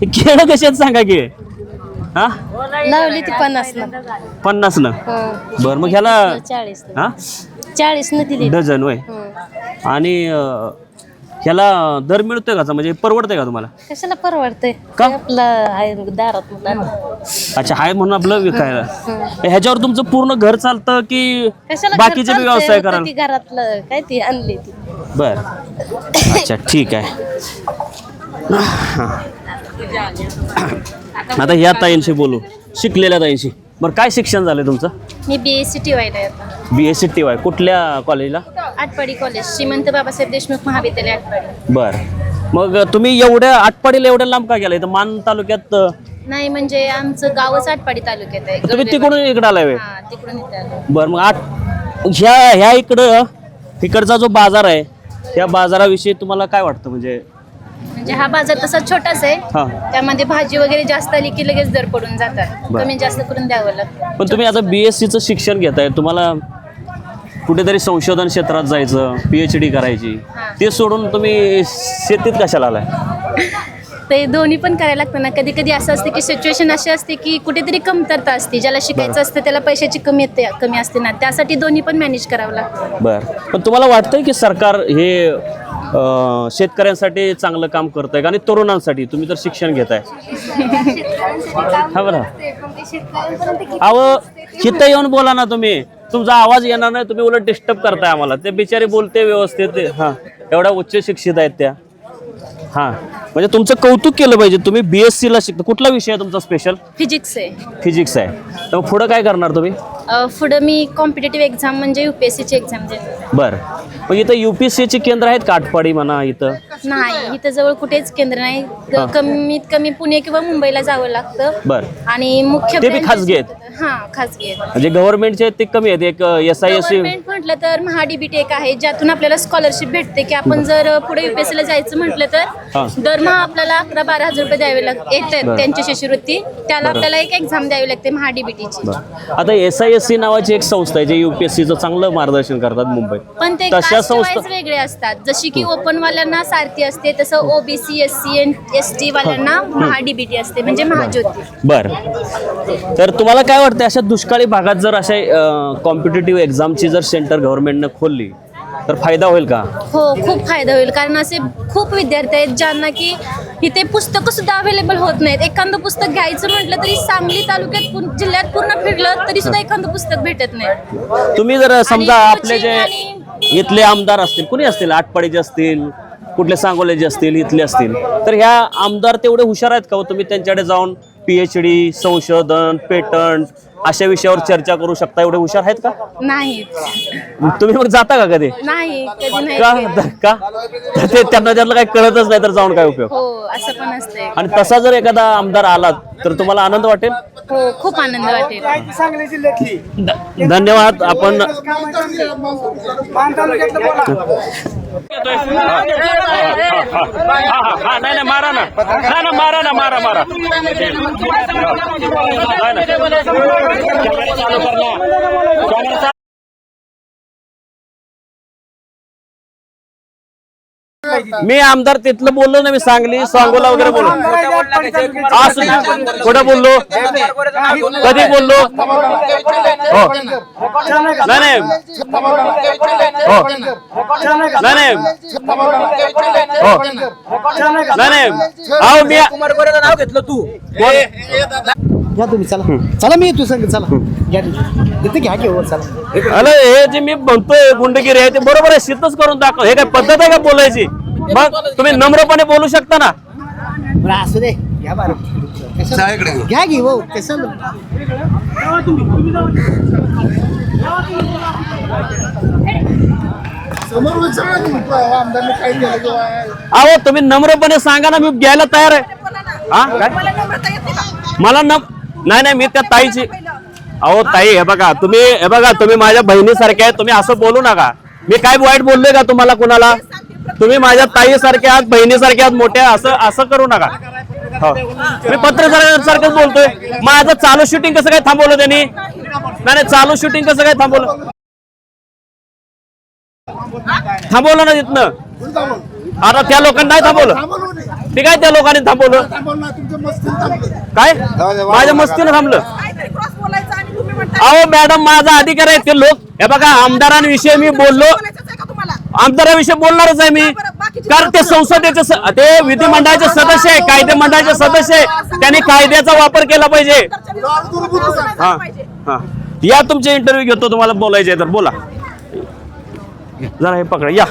हे केळं कशी आहेत सांगा की? हा? लावली ती पन्नास ना पन्नास न बर मग ह्याला चाळीस हा? चाळीस न दिली डझन वय आणि अं, ह्याला दर मिळतोय का म्हणजे परवडतंय का तुम्हाला? कशाला परवडतंय? का? आपला आहे दारात मुलांना. अच्छा हाय म्हणून आपलं विकायला. ह्याच्यावर तुमचं पूर्ण घर चालतं की कशाला बाकीचे बी? व्यवसाय कराल ती घरातलं काय ती आणली ती. बर. अच्छा ठीक आहे. आता ह्या ताईंशी बोलू. शिकलेल्या ताईंशी. बरं काय शिक्षण झालंय तुमचं? मी बी एस सी टी आता. B S C T Y कुठल्या कॉलेजला? आटपाडी कॉलेज श्रीमंत बाबासाहेब देशमुख महाविद्यालय आटपाडी. बर. मग तुम्ही एवढ्या आटपाडीला एवढ्या लांब का गेला इथं मान तालुक्यात नाही म्हणजे आमचं गावच आटपाडी तालुक्यात आहे. तुम्ही तिकडून इकडे आलाय? हा तिकडून इथे आलो बर मग आठ ह्या ह्या इकडं इकडचा जो बाजार आहे त्या बाजाराविषयी तुम्हाला काय वाटतं? म्हणजे म्हणजे हा बाजार तसा छोटाच आहे हा. त्यामध्ये भाजी वगैरे जास्त आली की लगेच दर पडून जातात. बरं. कमी जास्त करून द्यावं लागतं. पण तुम्ही आता बी एस सीचं शिक्षण घेताय तुम्हाला कुठेतरी संशोधन क्षेत्रात जायचं पी एच डी करायची हा. ते सोडून तुम्ही शेतीत कशाला आलाय? ते दोन्ही पण करायला लागतं ना. कधी कधी असं असते की सिच्युएशन अशी असते की कुठेतरी कमतरता असते. ज्याला शिकायचं असतं त्याला पैशाची कमी येते कमी असते ना. त्यासाठी दोन्ही पण मॅनेज करावं लागतं. बर. पण तुम्हाला वाटतंय की सरकार हे शेतकऱ्यांसाठी चांगलं काम करतंय का? आणि तरुणांसाठी तुम्ही तर शिक्षण घेताय. हा बरं. अहो इथं येऊन बोला ना तुम्ही. तुमचा आवाज येणार नाही तुम्ही उलट डिस्टर्ब करताय आम्हाला. ते बिचारे बोलते व्यवस्थित. हा. एवढ्या उच्च शिक्षित आहेत त्या. हा. म्हणजे तुमचं कौतुक केलं पाहिजे. तुम्ही बीएससी ला शिकता. कुठला विषय आहे तुमचा स्पेशल फिजिक्स आहे. फिजिक्स आहे. तर पुढं काय करणार तुम्ही? अ, पुढं मी कॉम्पिटेटिव्ह एक्झाम म्हणजे युपीएससीची एक्झाम देते. बर. मग इथं युपीएससीचे केंद्र आहेत काटपाडी म्हणा इथं? नाही इथं जवळ कुठेच केंद्र नाही. ग-. कमीत कमी पुणे किंवा मुंबईला जावं लागतं. बर. आणि मुख्य ते बी branches खाजगी आहेत? हा खाजगी आहेत. म्हणजे गव्हर्नमेंटचे आहेत ते कमी आहेत. एक एस आय एस गव्हर्नमेंट म्हटलं तर महाडीबीटी एक आहे ज्यातून आपल्याला स्कॉलरशिप भेटते की आपण जर पुढे युपीएससी ला जायचं म्हटलं हा. दरमहा आपल्याला अकरा बारा हजार रुपये द्यावे येतात बरं. त्यांची शिष्यवृत्ती. त्याला बरं. आपल्याला एक एक्झाम द्यावी लागते महाडीबीटीची. बर. आता एस आय एस सी नावाची एक संस्था आहे जे युपीएससीचं चांगलं मार्गदर्शन करतात मुंबईत. पण ते तशा caste संस्था wise वेगळे असतात. जशी की ओपन वाल्यांना सारथी असते तसं OBC S C S T वाल्यांना महाडीबीटी असते म्हणजे महाज्योती. बर. तर तुम्हाला काय वाटतं अशा दुष्काळी भागात जर अशा कॉम्पिटेटिव्ह एक्झामची जर सेंटर गव्हर्नमेंटनं खोलली तर फायदा होईल का? हो खूप फायदा होईल. कारण असे खूप विद्यार्थी आहेत ज्यांना की इथे पुस्तकं सुद्धा अवेलेबल होत नाहीत. एखादं पुस्तक घ्यायचं म्हटलं तरी सांगली तालुक्यात पूर्ण- जिल्ह्यात पूर्ण फिरलं तरी सुद्धा एखादं पुस्तक भेटत नाही. तुम्ही जर समजा आणि आपले जे कोचिंग इथले आमदार असतील कुणी असतील? आटपाडीचे असतील कुठले सांगोलेचे असतील इथले असतील. तर ह्या आमदार तेवढे हुशार आहेत का हो? तुम्ही त्यांच्याकडे जाऊन पीएच डी संशोधन पेटंट अशा विषयावर चर्चा करू शकता एवढे हुशार आहेत का नाही तुम्ही मग जाता का कधी नाही कधी नाही का केलं. का तर ते त्यांना त्यातलं काही कळतच नाही तर जाऊन काय उपयोग हो असं पण असतंय आणि तसा जर एखादा आमदार आला तर तुम्हाला आनंद वाटेल हो खूप आनंद वाटेल सांगली जिल्ह्यातली ध- धन्यवाद आपण मान तालुक्यातलं बोला नाही नाही मारा ना मारा ना मारा मारा मी आमदार तिथलं बोललो ना मी सांगली सांगोला वगैरे बोललो. असं कुठं बोललो? कधी बोललो? हो. नाही नाही. हो. नाही हो. नाही नाही. अहो मी नाव घेतलं तू. घ्या तुम्ही चला. चला मी तू सांग चला. घ्या तिथे घ्या घेऊ चला. अरे हे जे मी म्हणतोय गुंडगिरी आहे ते बरोबर आहे सिद्धच करून दाखव. हे काय पद्धत आहे का बोलायची? मग तुम्ही नम्रपणे बोलू शकता ना? बरं असू दे. घ्या बारं. घ्या घे हो कसं अहो तुम्ही नम्रपणे सांगा ना मी घ्यायला तयार आहे. हा? काय मला न नाही नाही मी त्या ताईची अहो ताई हे बघा तुम्ही हे बघा तुम्ही माझ्या बहिणीसारखे आहे तुम्ही असं बोलू नका. मी काय वाईट बोललोय का तुम्हाला कुणाला? तुम्ही माझ्या ताईसारखे आहात बहिणीसारखे आहात मोठ्या असं असं करू नका. हो. मी पत्रकार सारखंच बोलतोय. माझं चालू शूटिंग कसं काय थांबवलं त्यांनी? नाही नाही चालू शूटिंग कसं काय थांबवलं? थांबवलं ना तिथनं? आता त्या लोकांना नाही थांबवलं? ठीक आहे त्या लोकांनी थांबवलं? काय? माझ्या मस्तीनं थांबलं. काहीतरी क्रॉस बोलायचं आणि तुम्ही म्हणता अहो मॅडम माझा अधिकार आहे ते लोक. हे बघा आमदारांविषयी मी बोललो. आमदाराविषयी बोलणारच आहे मी. कारण ते संसदेचे ते विधिमंडळाचे सदस्य आहे कायदे मंडळाचे सदस्य आहे. त्यांनी कायद्याचा वापर केला पाहिजे. हा हा. या तुमचे इंटरव्ह्यू घेतो तुम्हाला बोलायचे आहे तर बोला. जरा हे पकडा या.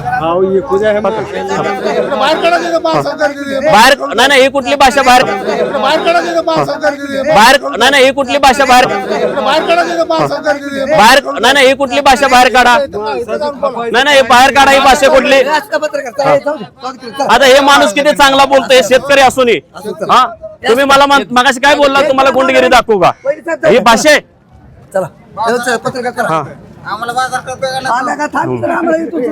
बाहेर नाही नाही ही कुठली भाषा बाहेर? बाहेर नाही नाही ही कुठली भाषा बाहेर? बाहेर नाही नाही ही कुठली भाषा बाहेर काढा? नाही नाही हे बाहेर काढा ही भाषा कुठली? आता हे माणूस किती चांगला बोलतोय शेतकरी असून हा? तुम्ही मला मान- मगाशी काय बोलला? तुम्हाला गुंडगिरी दाखवू का? ही भाषा आहे. चला पत्रकार आला का थांब तर आम्हाला इथून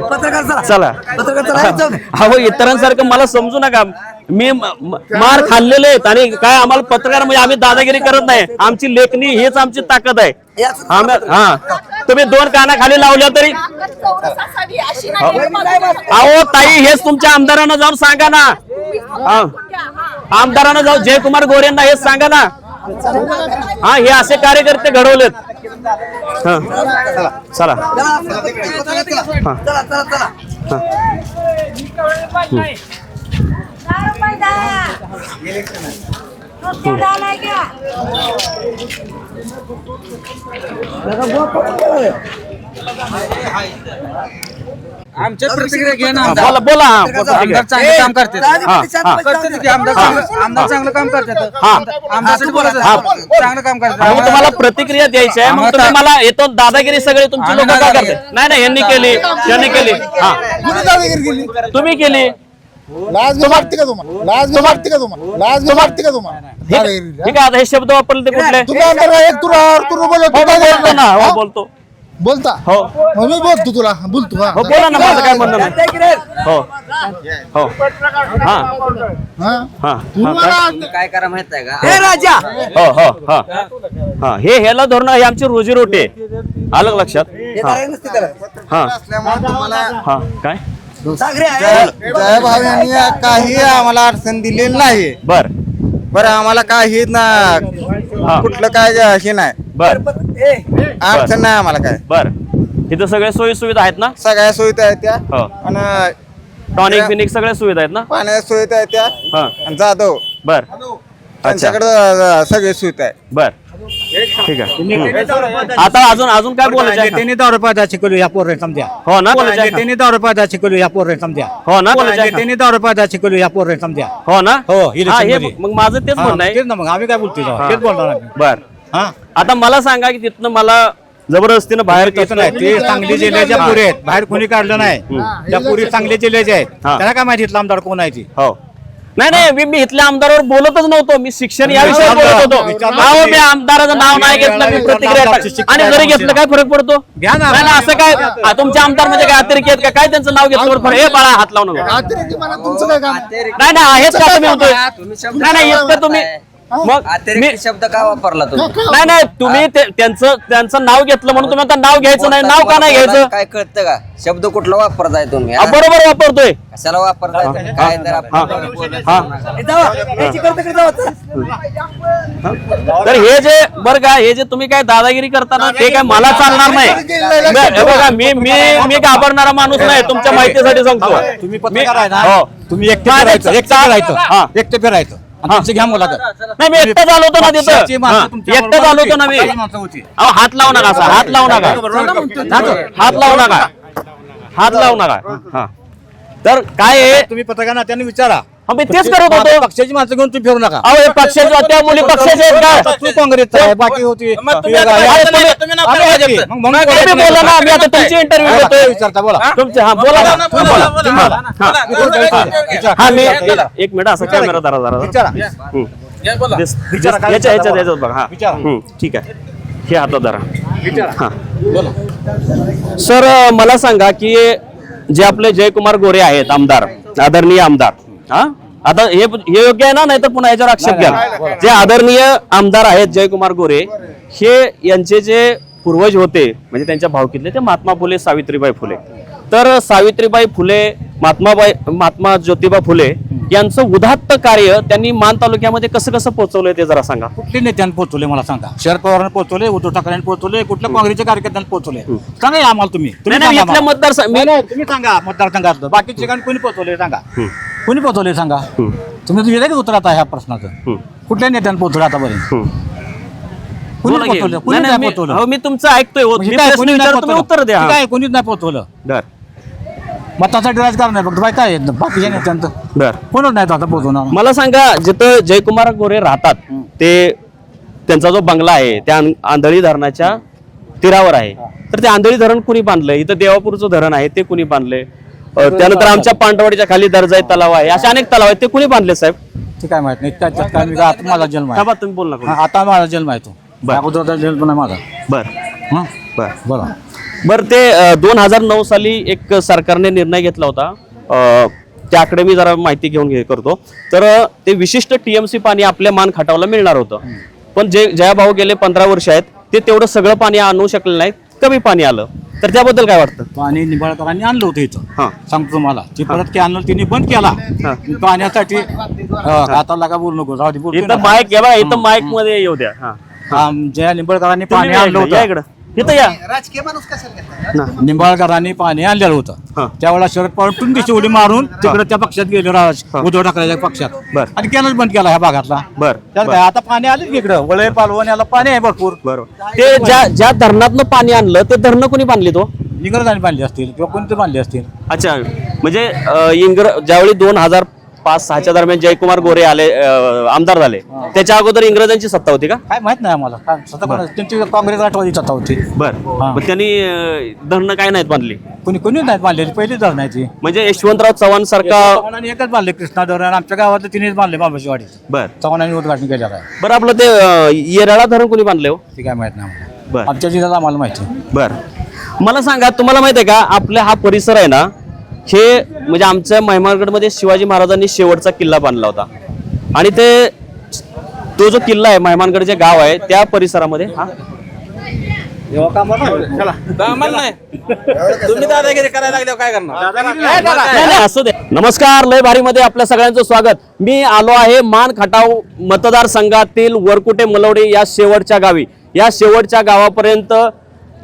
पत्रकार चला. चला. पत्रकार चला हे जाऊ दे. अहो इतरांसारखं मला समजू नका. मी म- म- मार खाल्लेले आहेत आणि काय आम्हाला पत्रकार म्हणजे आम्ही दादागिरी करत नाही. आमची लेखणी हीच आमची ताकद आहे. याच- आम्ही- हा. तुम्ही दोन कानाखाली लावल्या तरी अहो ताई हेच तुमच्या आमदारांना जाऊन सांगा ना. हा. आमदारांना जाऊन जयकुमार गोरेंना हेच सांगा ना. हा हे असे कार्यकर्ते घडवलेत. हा. चला चला, पत्रकार चला. आमच्या प्रतिक्रिया घ्या ना. आमदार. बोला हा. आमदार चांगलं काम करतात. हा, हा. करतात. की आमदार चांगलं? काम करतात. हा. बोलायचं हा. चांगलं काम मग करतात. तुम्हाला प्रतिक्रिया द्यायची आहे. मग तुम्ही मला येतो दादागिरी सगळे तुमची आम्ही लोक काय नाही करते नाही नाही यांनी केली. त्यांनी केली. हा. तुम्ही केली. लाज बी वाटते का तुम्हाला? लाज बी वाटते का तुम्हाला? लाज बी वाटते का तुम्हाला? ठीक ठीक आहे आता हे शब्द वापरले ते कुठले? तुम्ही एक तुला तुला बोलत होता बोलतो ना हा? बोलतो. बोलता? हो. मग मी बोलतो तुला. बोलतो हा. हो बोला ना माझं काय म्हणणं नाही. हो. हो. हा. हा? हा. हा तुम्हाला काय? करा माहीत आहे का? हे राजा. हो. हो हा हा. हे ह्याला धोरण ही आमची रोजीरोटी आहे. आलं लक्षात? हे हा. करायला नसते त्याला. हा. असल्यामुळे तुम्हाला हा काय? जयभावांनी काही आम्हाला अडचण दिलेली नाही. बर. बरं आम्हाला काही ना हा. कुठलं काय हे नाही. बर. ए, अडचण नाही आम्हाला काय. बर. इथं सगळ्या सोयी सुविधा आहेत ना? सगळ्या सुविधा आहेत त्या. हो. आणि टॉनिक बिनिक सगळ्या सुविधा आहेत ना? पाण्याच्या सुविधा आहेत त्या. हा. आणि जाधव. बर. अच्छा त्यांच्याकडे सगळी सुविधा आहे बर. ठीक आहे. हम्म. आता अजून अजून काय बोलायचं आहे का? त्यांनी दौड पैदा शिकवली या पोरे समजा. हो ना? बोलायचं आहे का? त्यांनी दौड पैदा शिकवली या पोरे समजा. हो ना? बोलायचं आहे का? त्यांनी दौड पैदा शिकवली या पोरे समजा. हो ना? हो, हा, election हे मध्ये. मग माझं तेच म्हणणं आहे. तेच ना मग. आम्ही काय? हा. तेच बोलणार आम्ही. बर. हा? आता मला सांगा की तिथनं मला जबरदस्तीनं बाहेर तेच नाही ते चांगली जिल्ह्याच्या पुरी आहेत. बाहेर कोणी काढलं नाही. त्या पुरी चांगल्या जिल्ह्याचे आहेत. हा. त्याला काय माहिती इथला आमदार कोण आहे ती? हो. नाही नाही मी- मी इथल्या आमदारावर बोलतच नव्हतो. मी शिक्षण या विषयावर बोलत होतो. विचारलं. अहो, मी आमदाराचं नाव नाही घेतलं मी प्रतिक्रिया टाक- आणि घरी घेतलं काय फरक पडतो? घ्या ना. नाही नाही, असं काय आ, तुमचे आमदार म्हणजे काय अतिरेकी आहेत का? काय त्यांचं नाव घेतलं फरक हे बाळा हात लावू नका अतिरेकी मला तुमचं काय काम नाही नाही आहेत का तुम्ही म्हणतोय? शब्द नाही नाही का इतकं तुम्ही? मग मी अतिरिक्त शब्द का वापरला तुम्ही? नाही नाही तुम्ही ते- त्यांचं त्यांचं नाव घेतलं म्हणून तुम्ही आता नाव घ्यायचं नाही. नाव का नाही घ्यायचं? काय कळतं का? शब्द कुठला वापरताय तुम्ही हा, हा? बरोबर वापरतोय. कशाला वापरताय काय तर आपण हा. हा. हे. तर हे जे बर का हे जे तुम्ही काय दादागिरी करताना ते काय मला चालणार नाही. हे बघा मी मी मी घाबरणारा माणूस नाही तुमच्या माहितीसाठी सांगतो. तुम्ही पत्रकार आहे हो. ना तुम्ही एकटे माझं फिरायचं एकटे फिरायचं. हा. एकटे फिरायचं. आणि त्यांची घ्या मुलाखत. नाही मी एकटं झालो होतो ना पक्षाची तिथं. माणसं हा. तुमच्या एकटं बरोबर झालो होतो ना होती. मी. पक्षाची माणसं होती. अहो हात लावू नका असा हात लावू नका. हात लावू नका. हात लावू नका. हा. तर काय आहे? तुम्ही पत्रकार त्यांनी विचारा. हा, मी तेच करत होतो. पक्षाची माणसं घेऊन तुम्ही फिरू नका. अहो हे पक्षाचे त्या मुली पक्षाचे आहेत आता का तू काँग्रेसचा आहे बाकी होती. मग तुम्ही आता वेगळा आहे. भाजपचं नाही, तुम्ही नाव आम्ही काय भाजपचं. भाजपचं? मग म्हणून तुम्ही बोलायचं बोला ना. आम्ही आता तुमची इंटरव्ह्यू घेतोय. विचारता बोला. तुमचे हा बोला. ना तुम्ही बोला. तुम्ही बोला. हा. हा. मी एक मिनिट असा कॅमेरा धरा जरा. विचारा. हम्म. दिस- विचारा, काय याच्या बोला. याच्यात बघा. हा. विचारा. हम्म, ठीक आहे. हे हातात धरा विचारा. हा. सर मला सांगा की जे आपले जयकुमार गोरे आहेत आमदार आदरणीय आमदार हा? आता हे हे योग्य आहे ना? नाही तर पुन्हा याच्यावर आक्षेप घ्या. जे आदरणीय आमदार आहेत जयकुमार गोरे हे यांचे जे पूर्वज होते म्हणजे त्यांच्या भावकीतले ते महात्मा फुले सावित्रीबाई फुले. तर सावित्रीबाई फुले महात्माबाई महात्मा ज्योतिबा फुले यांचं उदात्त कार्य त्यांनी मान तालुक्यामध्ये कसं कसं पोहोचवलंय ते जरा सांगा. कुठले नेत्यांनी पोहोचवले मला सांगा. शरद पवारांनी पोहोचवले उद्धव ठाकरेंनी पोहोचवले कुठल्या काँग्रेसच्या कार्यकर्त्यांनी पोहोचवले सांगा आम्हाला तुम्ही. सांगा इथल्या मला. मतदार नाही, नाही, तुम्ही सांगा मतदारसंघात बाकीचे कोणी पोहोचवले सांगा. कोणी पोहोचवले सांगा? तुम्ही तुझे लगेच उत्तर आता ह्या प्रश्नाचं. कुठल्या नेत्यांनी पोहोचवलं आतापर्यंत? कोणी बोला की. पोहोचवलं? कोणी नाही, नाही नाही, मी- पोहोचवलं. अहो, मी तुमचं ऐकतोय. हो. म्हणजे मी काय प्रश्न कोणीच नाही विचारतो, तुम्ही पोहोचवलं? उत्तर द्या. काय कोणीच नाही पोहोचवलं? बर मतासाठी राजकारण आहे फक्त बाय काय आहे? बाकीच्या नेत्यांचं बर कोणच नाही आता पोहोचवणार? मला सांगा जिथं जयकुमार गोरे राहतात ते त्यांचा जो बंगला आहे त्या आं- आंधळी धरणाच्या तीरावर आहे. तर ते आंधळी धरण कुणी बांधलंय? इथं देवापूरचं धरण आहे ते कुणी बांधलंय? त्यानंतर आमच्या पांडवाडीच्या खाली दर्जाई तलाव आहे. असे अनेक तलाव आहेत. ते कुणी बांधले साहेब? ते काय माहीत नाही. त्याच्यात काय मी आता माझा जन्म आहे. तुम्ही बोल नका हा, आता माझा जन्म आहे तो. बर. अगोदरचा जन्म नाही माझा. बर. हं? बर. बोला. बर ते दोन हजार नऊ साली एक सरकारने निर्णय घेतला होता. अ, त्याकडे मी जरा माहिती घेऊन घे करतो. तर अ, ते विशिष्ट टीएमसी पाणी आपल्या मान खाटावला मिळणार होतं. पण जे ज्या भाऊ गेले पंधरा वर्ष आहेत ते तेवढं सगळं पाणी आणू शकले नाहीत. कमी पाणी आलं तर त्याबद्दल काय वाटतं? पाणी निंबाळकरांनी आणलं होतं इथं. हा. सांगतो तुम्हाला. ते परत की आणलं तिने बंद केला. मी पाण्यासाठी हा, आता लागा बोलू नको राहू दे बोलतोय इथं. माईक बघा इथं माईकमध्ये येऊ द्या. हा. ज्या निंबाळकरांनी पाणी आणलं या होतं. इकडं. इथं या. राजकीय माणूस कशाला घेतला? निंबाळकरांनी पाणी आणलेलं हा. होतं त्यावेळेला शरद पवार टुंडीची उडी मारून तिकडे त्या पक्षात गेले राज उद्धव ठाकरेच्या पक्षात. बर. आणि केलंच बंद केला ह्या भागातला. बर. त्यात काय आता पाणी आलं की इकडं. वळे पालवण याला पाणी आहे भरपूर. बरोबर. ते ज्या ज्या धरणातनं पाणी आणलं ते धरणं कोणी बांधली तो? इंग्रजांनी बांधले असतील किंवा कोणते बांधले असतील. अच्छा. म्हणजे अ, इंग्र ज्यावेळी दोन हजार पाच सहाच्या दरम्यान जयकुमार गोरे आले अ, आमदार झाले. त्याच्या अगोदर इंग्रजांची सत्ता होती का? काय माहीत नाही आम्हाला. काय कोणा- त्यांची काँग्रेस राष्ट्रवादी सत्ता होती. बर. हा. मग त्यांनी अ, धरणं काय नाहीत बांधली? कोणी कोणी नाहीत बांधलेली. पहिलीच धरण नाही ती. म्हणजे यशवंतराव चव्हाण सारखा चव्हाणांनी एकच बांधले कृष्णा धरण. आमच्या गावात तिनेच बांधले बाबाची वाडी बर. चव्हाणांनी उद्घाटन केलं आहे. बरं आपलं ते अ, येराळा धरण कोणी बांधले हो? ती काय माहीत नाही आम्हाला. बर. आमच्या जिल्ह्यात आम्हाला माहिती बर. मला सांगा तुम्हाला माहिती आहे का आपला हा परिसर आहे ना हे म्हणजे आमच्या महिमानगडमध्ये शिवाजी महाराजांनी शेवटचा किल्ला बांधला होता. आणि ते तो जो किल्ला आहे महिमानगड जे गाव आहे त्या परिसरामध्ये हा. नमस्कार लय भारी मध्ये आपल्या सगळ्यांचं स्वागत. मी आलो आहे मान खटाव मतदारसंघातील वरकुटे मलवडे या शेवटच्या गावी. या शेवटच्या गावापर्यंत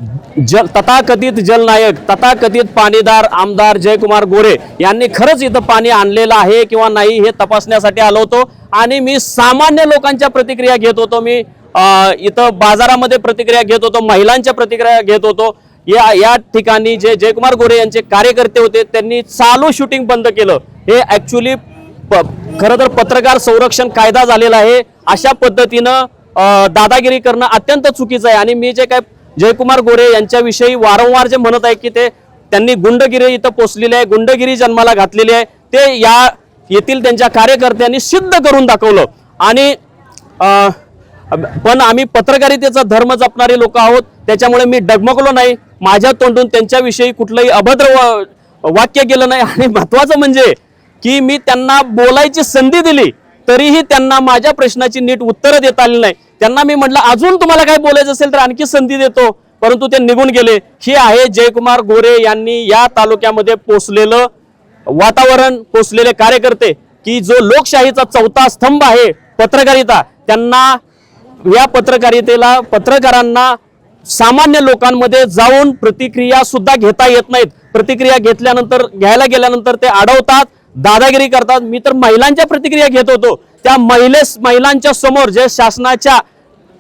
जल तथाकथित जलनायक तथाकथित पाणीदार आमदार जयकुमार गोरे यांनी खरंच इथं पाणी आणलेलं आहे किंवा नाही हे तपासण्यासाठी आलो होतो. आणि मी सामान्य लोकांच्या प्रतिक्रिया घेत होतो. मी इथं बाजारामध्ये प्रतिक्रिया घेत होतो महिलांच्या प्रतिक्रिया घेत होतो. या या ठिकाणी जे जयकुमार गोरे यांचे कार्यकर्ते होते त्यांनी चालू शूटिंग बंद केलं. हे ॲक्च्युली खरं तर पत्रकार संरक्षण कायदा झालेला आहे. अशा पद्धतीनं दादागिरी करणं अत्यंत चुकीचं आहे. आणि मी जे काय जयकुमार गोरे यांच्याविषयी वारंवार जे म्हणत आहे की ते त्यांनी गुंडगिरी इथं पोचलेली आहे गुंडगिरी जन्माला घातलेली आहे. ते या येथील त्यांच्या कार्यकर्त्यांनी सिद्ध करून दाखवलं. आणि पण आम्ही पत्रकारितेचा धर्म जपणारे लोक आहोत त्याच्यामुळे मी डगमगलो नाही. माझ्या तोंडून त्यांच्याविषयी कुठलंही अभद्र वाक्य केलं नाही. आणि महत्वाचं म्हणजे की मी त्यांना बोलायची संधी दिली तरीही त्यांना माझ्या प्रश्नाची नीट उत्तरं देता आली नाही. त्यांना मी म्हटलं अजून तुम्हाला काय बोलायचं असेल तर आणखी संधी देतो. परंतु ते निघून गेले. हे आहे जयकुमार गोरे यांनी या तालुक्यामध्ये पोचलेलं वातावरण पोचलेले कार्यकर्ते की जो लोकशाहीचा चौथा स्तंभ आहे पत्रकारिता त्यांना या पत्रकारितेला पत्रकारांना सामान्य लोकांमध्ये जाऊन प्रतिक्रिया सुद्धा घेता येत नाहीत. प्रतिक्रिया घेतल्यानंतर घ्यायला गेल्यानंतर ते अडवतात दादागिरी करतात. मी तर महिलांच्या प्रतिक्रिया घेत होतो. त्या महिलेस महिलांच्या समोर जे शासनाच्या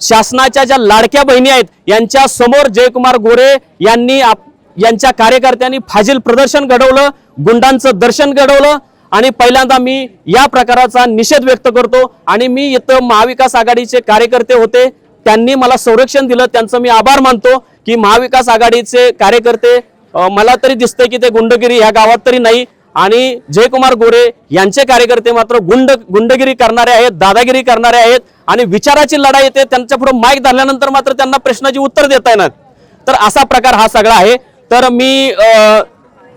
शासनाच्या ज्या लाडक्या बहिणी आहेत यांच्या समोर जयकुमार गोरे यांनी आप- यांच्या कार्यकर्त्यांनी फाजील प्रदर्शन घडवलं गुंडांचं दर्शन घडवलं आणि पहिल्यांदा मी या प्रकाराचा निषेध व्यक्त करतो. आणि मी इथं महाविकास आघाडीचे कार्यकर्ते होते त्यांनी मला संरक्षण दिलं त्यांचं मी आभार मानतो की महाविकास आघाडीचे कार्यकर्ते मला तरी दिसतंय की ते गुंडगिरी ह्या गावात तरी नाही आणि जयकुमार गोरे यांचे कार्यकर्ते मात्र गुंड गुंडगिरी करणारे आहेत दादागिरी करणारे आहेत आणि विचाराची लढाई येते. त्यांच्या पुढे माईक धरल्यानंतर मात्र त्यांना प्रश्नाची उत्तर देता येणार. तर असा प्रकार हा सगळा आहे. तर मी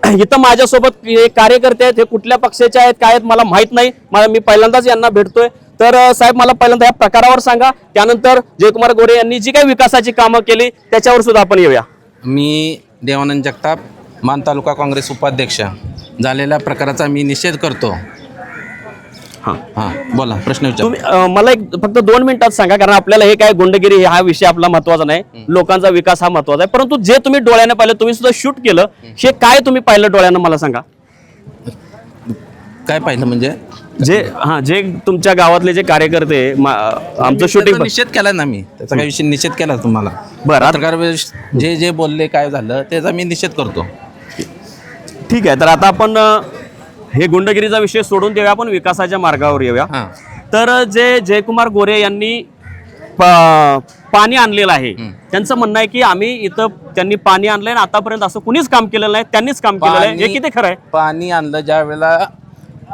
इथं माझ्यासोबत हे कार्यकर्ते आहेत हे कुठल्या पक्षाचे आहेत काय आहेत मला माहीत नाही. मला मी पहिल्यांदाच यांना भेटतोय. तर साहेब मला पहिल्यांदा या प्रकारावर सांगा. त्यानंतर जयकुमार गोरे यांनी जी काही विकासाची कामं केली त्याच्यावर सुद्धा आपण येऊया. मी देवानंद जगताप मान तालुका काँग्रेस उपाध्यक्ष. झालेल्या प्रकाराचा मी निषेध करतो. हां. हां बोला प्रश्न विचार. तुम्ही अं, मला एक फक्त दोन मिनिटात सांगा कारण आपल्याला हे काय गुंडगिरी हा विषय आपला महत्त्वाचा नाही. लोकांचा विकास हा महत्त्वाचा आहे. परंतु जे तुम्ही डोळ्याने पाहिलं तुम्ही सुद्धा शूट केलं हे काय तुम्ही पाहिलं डोळ्यानं मला सांगा. काय पाहिलं म्हणजे? जे हा जे तुमच्या गावातले जे कार्यकर्ते मा- आमचं त्याचा शूटिंग निषेध केला ना मी. त्याचा काही विषय निषेध केला तुम्हाला. बरं, आता- पत्रकार वेळ- जे जे बोलले काय झालं त्याचा मी निषेध करतो. ठीक आहे तर आता आपण हे गुंडगिरीचा विषय सोडून देऊया आपण विकासाच्या मार्गावर येऊया. तर जे जयकुमार गोरे यांनी पाणी आणलेलं आहे त्यांचं म्हणणं आहे की आम्ही इथं त्यांनी पाणी आणलंय आणि आतापर्यंत असं कुणीच काम केलेलं नाही त्यांनीच काम केलेलं आहे. हे किती खरं आहे? पाणी आणलं ज्या वेळेला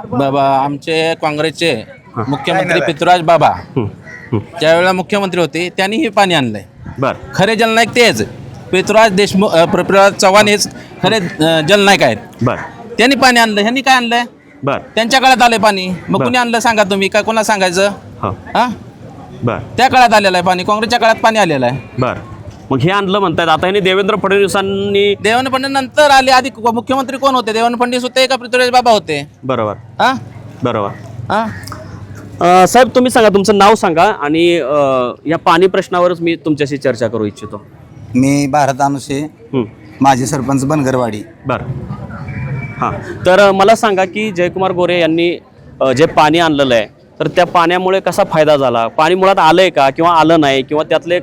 बाबा आमचे काँग्रेसचे मुख्यमंत्री पृथ्वीराज बाबा ज्या वेळेला मुख्यमंत्री होते त्यांनी हे पाणी आणलंय. बर. खरे जलनायक तेच. पृथ्वीराज देशमुख अ, पृथ्वीराज चव्हाण हेच खरे अ, जलनायक आहेत. बर. त्यांनी पाणी आणलं. ह्यांनी काय आणलंय बर. त्यांच्या काळात आलंय पाणी. मग बरं. कुणी आणलं सांगा तुम्ही? काय कोणा सांगायचं? हा. हा? बर. त्या काळात आलेलं आहे पाणी. काँग्रेसच्या काळात पाणी आलेलं आहे. बर. मग हे आणलं म्हणतायत आता यांनी देवेंद्र फडणवीसांनी देवेंद्र फडणवीस नंतर आले. आधी मुख्यमंत्री कोण होते? देवेंद्र फडणवीस होते का पृथ्वीराज बाबा होते? बरोबर. हा? बरोबर. हा? अ, साहेब तुम्ही सांगा. तुमचं नाव सांगा. आणि अ, या पाणी प्रश्नावरच मी तुमच्याशी चर्चा करू इच्छितो. मी भारत अनुषे हं. माजी सरपंच बनगरवाडी. बर. हां. तर मला सांगा की जयकुमार गोरे यांनी जे पाणी आणलेलं आहे तर त्या पाण्यामुळे कसा फायदा झाला? पाणी मुळात आलंय का किंवा आलं नाही किंवा त्यातले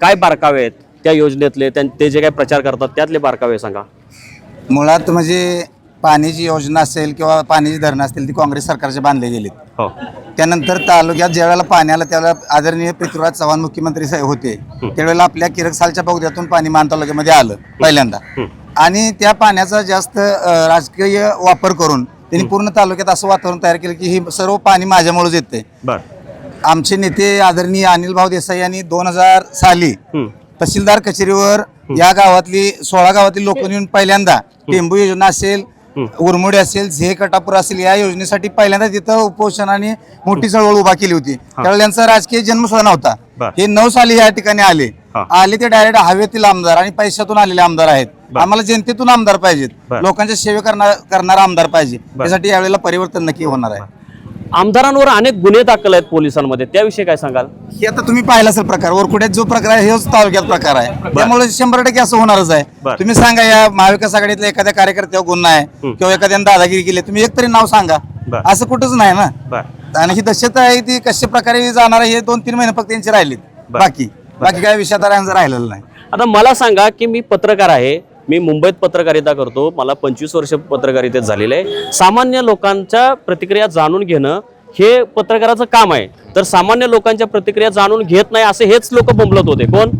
काय बारकावे आहेत त्या योजनेतले? त्यां- ते जे काही प्रचार करतात त्यातले बारकावे सांगा. मुळात म्हणजे पाण्याची योजना असेल किंवा पाण्याची धरणं असतील ती काँग्रेस सरकारचे बांधले गेलीत. हो. त्यानंतर तालुक्यात ज्या वेळेला पाणी आलं त्यावेळेला आदरणीय पृथ्वीराज चव्हाण मुख्यमंत्री साहेब होते. त्यावेळेला आपल्या किरकसालच्या बोगद्यातून पाणी मान तालुक्यामध्ये आलं पहिल्यांदा. आणि त्या पाण्याचा जास्त अ, राजकीय वापर करून त्यांनी पूर्ण तालुक्यात असं वातावरण तयार केलं की हे सर्व पाणी माझ्यामुळेच येते. बर. आमचे नेते आदरणीय अनिल भाऊ देसाई यांनी दोन हजार साली. तहसीलदार कचेरीवर या गावातली सोळा गावातील लोक येऊन पहिल्यांदा टेंबू योजना असेल उरमोडी असेल झे कटापूर असेल या योजनेसाठी पहिल्यांदा तिथं उपोषणाने मोठी चळवळ उभा केली होती. त्यावेळेला यांचा राजकीय जन्म सुद्धा नव्हता. हे नऊ साली या ठिकाणी आले. आले ते डायरेक्ट हवेतील आमदार आणि पैशातून आलेले आमदार आहेत. आम्हाला जनतेतून आमदार पाहिजेत. लोकांच्या सेवे करणार करणारा आमदार पाहिजे. त्यासाठी यावेळेला परिवर्तन नक्की होणार आहे. आमदारांवर अनेक गुन्हे दाखल आहेत पोलिसांमध्ये. त्याविषयी काय सांगाल? हे आता तुम्ही पाहिला असेल प्रकार. वरकुड्यात जो प्रकार आहे हेच तालुक्यात प्रकार आहे. त्यामुळे शंभर टक्के असं होणारच आहे. तुम्ही सांगा या महाविकास आघाडीतल्या एखाद्या कार्यकर्त्यावर गुन्हा आहे किंवा एखाद्याने दादागिरी केली तुम्ही एक तरी नाव सांगा. असं कुठंच नाही ना. आणि ही दक्षता आहे ती कशा प्रकारे जाणार आहे हे दोन तीन महिने फक्त यांचे राहिलेत. बाकी. बाकी काय विषयात राहिलेलं नाही. आता मला सांगा की मी पत्रकार आहे मी मुंबईत पत्रकारिता करतो. मला पंचवीस वर्ष पत्रकारितेत झालेलं आहे. सामान्य लोकांच्या प्रतिक्रिया जाणून घेणं हे पत्रकाराचं काम आहे. तर सामान्य लोकांच्या प्रतिक्रिया जाणून घेत नाही असे हेच लोक बोंबलत होते. कोण?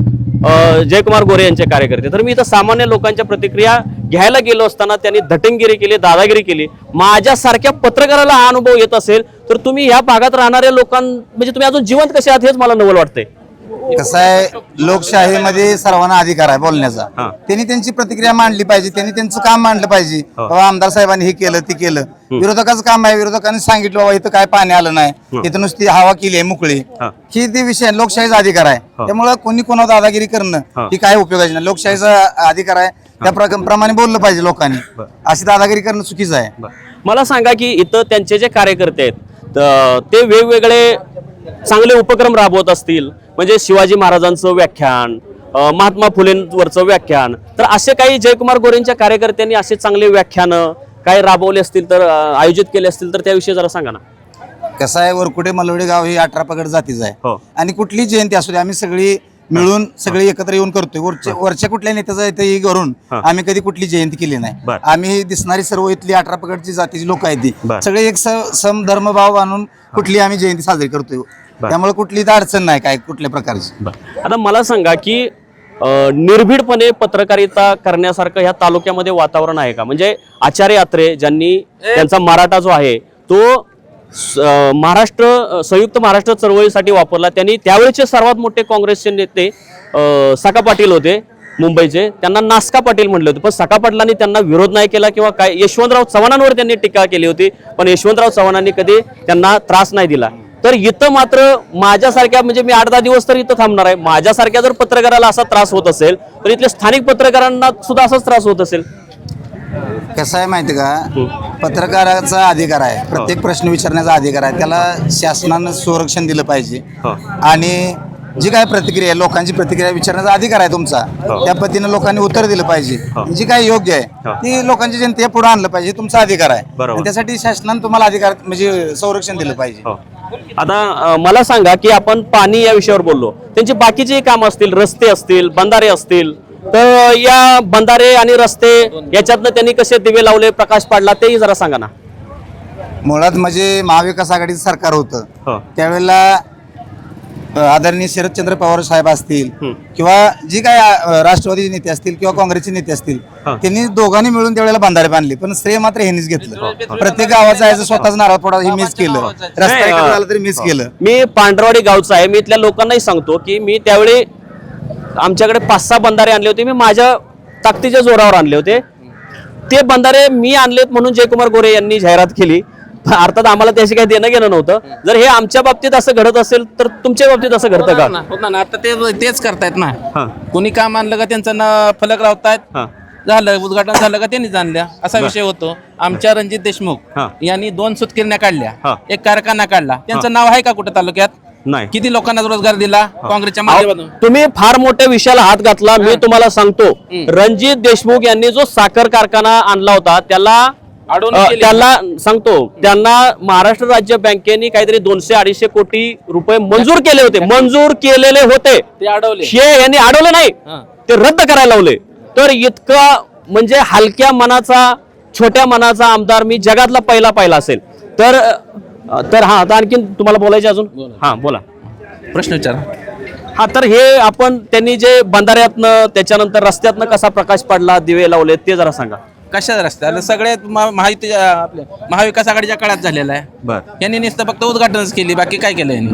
जयकुमार गोरे यांचे कार्यकर्ते. तर मी इथं सामान्य लोकांच्या प्रतिक्रिया घ्यायला गेलो असताना त्यांनी धटंगिरी केली दादागिरी केली. माझ्यासारख्या पत्रकाराला हा अनुभव येत असेल तर तुम्ही ह्या भागात राहणाऱ्या लोकां म्हणजे तुम्ही अजून जिवंत कसे आहात हेच मला नवल वाटतंय. कसं आहे लोकशाहीमध्ये सर्वांना अधिकार आहे हा. बोलण्याचा त्यांनी त्यांची प्रतिक्रिया मांडली पाहिजे त्यांनी त्यांचं काम मांडलं पाहिजे. बाबा आमदार साहेबांनी हे केलं ते केलं. विरोधकाचं काम आहे विरोधकांनी सांगितलं बाबा इथं काय पाणी आलं नाही इथं नुसती हवा केली आहे मोकळी हा. ही ते विषय लोकशाहीचा अधिकार आहे. त्यामुळे कोणी कोणावर दादागिरी करणं ही. काय उपयोगाची नाही. लोकशाहीचा अधिकार आहे त्या प्रक- प्रमाणे बोललं पाहिजे लोकांनी. अशी दादागिरी करणं चुकीचं आहे. मला सांगा की इथं त्यांचे जे कार्यकर्ते आहेत त- ते वेगवेगळे चांगले उपक्रम राबवत असतील. म्हणजे शिवाजी महाराजांचं व्याख्यान महात्मा फुलेंवरचं व्याख्यान. तर असे काही जयकुमार गोरेंच्या कार्यकर्त्यांनी असे चांगले व्याख्यानं काही राबवले असतील तर आयोजित केले असतील तर त्याविषयी जरा सांगा ना. कसं आहे वरकुटे मलवडे गाव ही अठरा पगड जातीच आहे. हो. आणि कुठली जयंती असू दे आम्ही सगळी मिळून सगळे एकत्र येऊन करतोय. वरच्या वरच्या कुठल्या नेत्याचा इथे हे करून आम्ही कधी कुठली जयंती केली नाही. आम्ही दिसणारी सर्व इथली अठरा पगडची जातीची लोक आहेत ती. बर. सगळे एक सम धर्मभाव आणून कुठली आम्ही जयंती साजरी करतोय. त्यामुळे कुठली तर अडचण नाही काय कुठल्या प्रकारची. आता मला सांगा की निर्भीडपणे पत्रकारिता करण्यासारखं ह्या तालुक्यामध्ये वातावरण आहे का? म्हणजे आचार्य यात्रे ज्यांनी त्यांचा मराठा जो आहे तो महाराष्ट्र संयुक्त महाराष्ट्र चळवळीसाठी वापरला. त्यांनी त्यावेळेचे सर्वात मोठे काँग्रेसचे नेते अ, सका पाटील होते मुंबईचे. त्यांना नास्का पाटील म्हटले होते. पण सका पाटलांनी त्यांना विरोध नाही केला किंवा काय यशवंतराव चव्हाणांवर त्यांनी टीका केली होती पण यशवंतराव चव्हाणांनी कधी त्यांना त्रास नाही दिला. तर इथं मात्र माझ्यासारख्या म्हणजे मी आठ दहा दिवस तर इथं थांबणार आहे. माझ्यासारख्या जर पत्रकाराला असा त्रास होत असेल तर इथल्या स्थानिक पत्रकारांना सुद्धा असाच त्रास होत असेल. कसं आहे माहिती का? पत्रकाराचा अधिकार आहे. प्रत्येक प्रश्न विचारण्याचा अधिकार आहे. त्याला शासनानं संरक्षण दिलं पाहिजे. हो. आणि जी काय प्रतिक्रिया आहे, लोकांची प्रतिक्रिया विचारण्याचा अधिकार आहे तुमचा. त्या पद्धतीनं लोकांनी उत्तर दिलं पाहिजे. जी काय योग्य आहे ती लोकांची जनते पुढे आणलं पाहिजे. तुमचा अधिकार आहे. आणि त्यासाठी शासनानं तुम्हाला अधिकार म्हणजे संरक्षण दिलं पाहिजे. हो. आता मला सांगा की आपण पाणी या विषयावर बोललो. त्यांची बाकीची काम असतील रस्ते असतील बंधारे असतील तर या बंधारे आणि रस्ते याच्यातनं त्यांनी कसे दिवे लावले प्रकाश पाडला तेही जरा सांगा ना. मुळात म्हणजे महाविकास आघाडीचं सरकार हो. होतं त्यावेळेला अ, आदरणीय शरदचंद्र पवार साहेब असतील किंवा जी काय अ, राष्ट्रवादी नेते असतील किंवा काँग्रेसचे नेते असतील हा. त्यांनी दोघांनी मिळून त्यावेळेला बांधारे बांधले. पण श्रेय मात्र ह्यांनीच घेतलं. प्रत्येक गावाचा याचं स्वतःच नारळ फोडा हे मिस केलं. रस्ता नाही, एखादा अ, झाला तरी मिस केलं. मी पांढरवाडी गावचा आहे. मी इथल्या लोकांनाही सांगतो की मी त्यावेळी आमच्याकडे पाच सहा बंधारे आणले होते. मी माझ्या ताकदीच्या जोरावर आणले होते. ते बंधारे मी आणलेत म्हणून जयकुमार गोरे यांनी जाहिरात केली. अर्थात आम्हाला त्याशी काही देणं घेणं नव्हतं. जर हे आमच्या बाबतीत असं घडत असेल तर तुमच्या बाबतीत असं घडतं का? ना. आता ते तेच करतायत. ना. कोणी काम आणलं का त्यांचं ना फलक लावतायत. झालं उद्घाटन झालं का त्यांनी जाणल्या असा विषय होतो. आमच्या रणजित देशमुख. यांनी दोन सुतकिरण्या. काढल्या. एक कारखाना काढला. त्यांचं नाव आहे का कुठं तालुक्यात? नाही. किती लोकांना रोजगार दिला? काँग्रेसच्या माध्यमातून? तुम्ही फार मोठ्या विषयाला हात घातला. मी तुम्हाला सांगतो रणजित देशमुख यांनी जो साखर कारखाना आणला होता त्याला. त्याला सांगतो त्यांना महाराष्ट्र राज्य बँकेने काहीतरी दोनशे अडीचशे कोटी रुपये मंजूर केले होते. मंजूर केलेले होते. ते अडवले. यांनी अडवलं नाही. ते रद्द करायला लावले. तर इतका म्हणजे हलक्या मनाचा छोट्या मनाचा आमदार मी जगातला पहिला पाहिला असेल. तर तर हा आता आणखीन तुम्हाला बोलायचे अजून? हा बोला. प्रश्न विचार. हा तर हे आपण त्यांनी जे बंधाऱ्यातनं त्याच्यानंतर रस्त्यातनं कसा प्रकाश पडला दिवे लावले ते जरा सांगा. कशा रस्त्याला सगळ्यात महा- महायुती आपल्या महाविकास आघाडीच्या काळात झालेला आहे. बर. यांनी नुसतं फक्त उद्घाटनच केली बाकी काय केलं यांनी?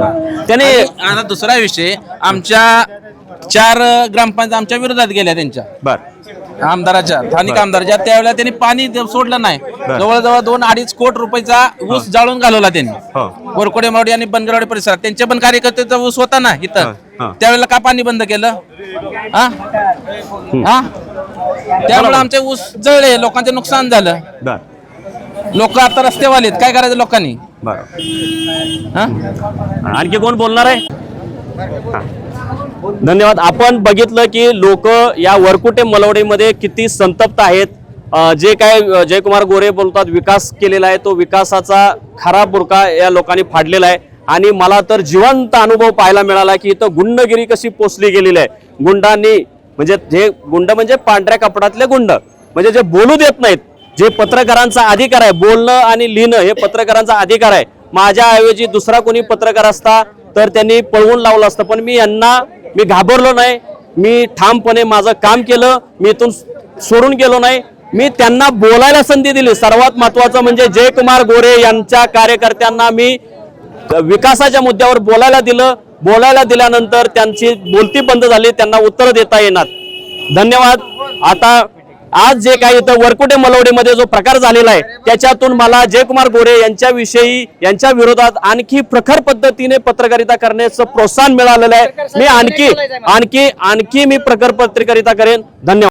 त्याने आता दुसरा विषय आमच्या चार ग्रामपंचायत आमच्या विरोधात गेल्या त्यांच्या. बर. आमदाराच्या स्थानिक आमदाराच्या. त्यावेळेला त्यांनी पाणी सोडलं नाही. जवळजवळ दोन अडीच कोट रुपयाचा ऊस जाळून घालवला त्यांनी. हो. वरकोडे मावडी आणि बनगरवाडी परिसरात. त्यांचे पण कार्यकर्त्याचा ऊस होता ना इथं. त्यावेळेला का पाणी बंद केलं? हा? हा? त्यामुळे आमचे ऊस जळले. लोकांचे नुकसान झालं. लोक आता रस्तेवाले काय करायचं लोकांनी? हा? आणखी कोण बोलणार आहे. धन्यवाद. आपण बघितलं की लोक या वरकुटे मलवडीमध्ये किती संतप्त आहेत. जे काय जयकुमार गोरे बोलतात विकास केलेला आहे तो विकासाचा खरा बुरका या लोकांनी फाडलेला आहे. आणि मला तर जिवंत अनुभव पाहायला मिळाला की इथं गुंडगिरी कशी पोचली गेलेली आहे. गुंडांनी म्हणजे जे गुंड म्हणजे पांढऱ्या कपडातले गुंड. म्हणजे जे बोलू देत नाहीत जे पत्रकारांचा अधिकार आहे बोलणं आणि लिहिणं हे पत्रकारांचा अधिकार आहे. माझ्या ऐवजी दुसरा कोणी पत्रकार असता तर त्यांनी पळवून लावलं असतं. पण मी यांना मी घाबरलो नाही. मी ठामपणे माझं काम केलं. मी इथून सोडून गेलो नाही. मी त्यांना बोलायला संधी दिली. सर्वात महत्वाचं म्हणजे जयकुमार गोरे यांच्या कार्यकर्त्यांना मी विकासाच्या मुद्द्यावर बोलायला दिलं. बोलायला दिल्यानंतर त्यांची बोलती बंद झाली. त्यांना उत्तर देता येणार. धन्यवाद. आता आज जे काही इथं वरकुटे मलवडीमध्ये जो प्रकार झालेला आहे त्याच्यातून मला जयकुमार गोरे यांच्याविषयी यांच्या विरोधात आणखी प्रखर पद्धतीने पत्रकारिता करण्याचं प्रोत्साहन मिळालेलं आहे. मी आणखी आणखी आणखी मी प्रखर पत्रकारिता करेन. धन्यवाद.